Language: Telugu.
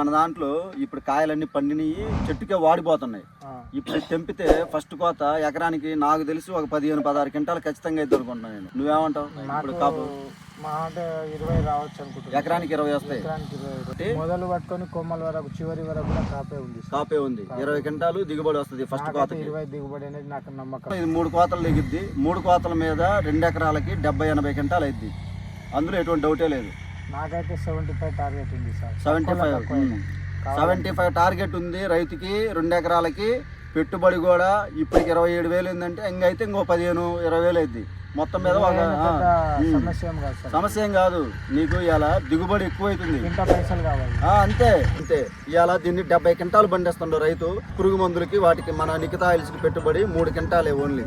మన దాంట్లో ఇప్పుడు కాయలన్నీ పండినవి చెట్టుకే వాడిపోతున్నాయి. ఇప్పుడు తెంపితే ఫస్ట్ కోత ఎకరానికి నాకు తెలిసి ఒక పదిహేను పదహారు క్వింటాలు ఖచ్చితంగా అయితే అనుకుంటున్నాను నేను. నువ్వేమంటావు? ఇప్పుడు కాపు. ఇరవై రావచ్చు ఎకరానికి ఇరవై వస్తాయి. మొదలు పట్టుకొని కొమ్మల వరకు చివరి వరకు కూడా కాపే ఉంది. కాపే ఉంది. ఇరవై క్వింటాలు దిగుబడి వస్తుంది ఫస్ట్ కోతకి. ఇరవై దిగుబడి అనేది నాకు నమ్మకం. ఇది మూడు కోతలు దిగిద్ది. మూడు కోతల మీద రెండు ఎకరాలకి డెబ్బై ఎనభై క్వింటాలు అయింది అందులో ఎటువంటి డౌటే లేదు. నాకైతే సెవెంటీ ఫైవ్ టార్గెట్ ఉంది sir. Seventy five. Seventy five target ఉంది రైతుకి రెండు ఎకరాలకి. పెట్టుబడి కూడా ఇప్పటికి ఇరవై ఏడు వేలు ఉందంటే ఇంకైతే ఇంకో పదిహేను ఇరవై వేలు అయింది మొత్తం మీద. సమస్య ఏం కాదు నీకు ఇవాళ దిగుబడి ఎక్కువైతుంది. అంతే అంతే. ఇవాళ దీన్ని డెబ్బై క్వింటాలు పండిస్తుండ్రు రైతు. పురుగు మందులకి వాటికి మన నిఖితా ఆయిల్స్కి పెట్టుబడి మూడు క్వింటాలే ఓన్లీ.